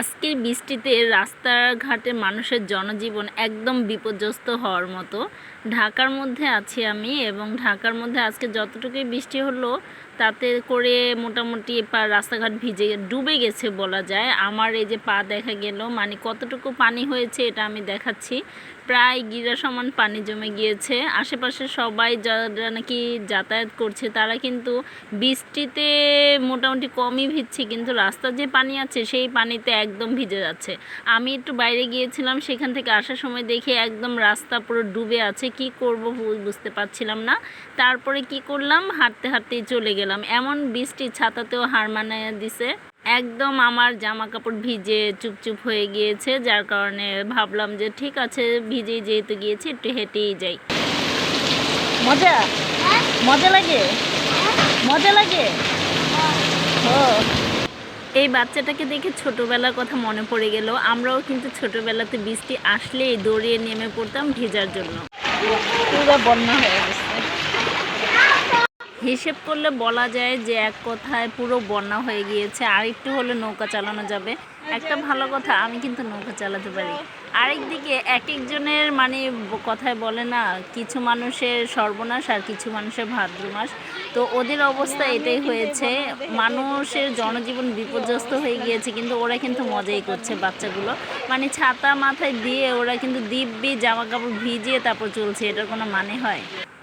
আজকের বৃষ্টিতে রাস্তাঘাটে মানুষের জনজীবন একদম বিপর্যস্ত হওয়ার মতো। ঢাকার মধ্যে আছি আমি এবং ঢাকার মধ্যে আজকে যতটুকুই বৃষ্টি হলো, তাতে করে মোটামুটি পা রাস্তাঘাট ভিজে ডুবে গেছে বলা যায়। আমার এই যে পা দেখা গেল মানে কতটুকু পানি হয়েছে এটা আমি দেখাচ্ছি। প্রায় গিরা সমান পানি জমে গিয়েছে। আশেপাশে সবাই যারা নাকি যাতায়াত করছে, তারা কিন্তু বৃষ্টিতে মোটামুটি কমই ভিজছে, কিন্তু রাস্তার যে পানি আছে, সেই পানিতে একদম ভিজে যাচ্ছে। আমি একটু বাইরে গিয়েছিলাম, সেখান থেকে আসার সময় দেখি একদম রাস্তা পুরো ডুবে আছে। কি করব বুঝতে পারছিলাম না। তারপরে কি করলাম? হাঁটতে, হাঁটতেই চলে গেলাম। এমন বৃষ্টি ছাতাতেও হার মানায় দিছে। একদম আমার জামা কাপড় ভিজে চুপচুপ হয়ে গিয়েছে, যার কারণে ভাবলাম যে ঠিক আছে, ভিজেই যেহেতু গিয়েছি, একটু হেঁটেই যাই। মজা? মজা লাগে? মজা লাগে? ও। এই বাচ্চাটাকে দেখে ছোটবেলার কথা মনে পড়ে গেল। আমরাও কিন্তু ছোটবেলাতে বৃষ্টি আসলেই দৌড়িয়ে নেমে পড়তাম ভেজার জন্য। পুরো বন্যা হয়ে গেছে। হিসেব করলে বলা যায় যে এক কথায় পুরো বন্যা হয়ে গিয়েছে আর একটু হলে নৌকা চালানো যাবে। একটা ভালো কথা আমি কিন্তু নৌকা চালাতে পারি। আরেক দিকে এক একজনের মানে কথায় বলে না কিছু মানুষের সর্বনাশ আর কিছু মানুষের ভাদ্র মাস তো ওদের অবস্থা এটাই হয়েছে মানুষের জনজীবন বিপর্যস্ত হয়ে গিয়েছে কিন্তু ওরা কিন্তু মজাই করছে বাচ্চাগুলো। মানে ছাতা মাথায় দিয়ে ওরা কিন্তু দিব্যি জামা কাপড় ভিজিয়ে তারপর চলছে এটার কোনো মানে হয়?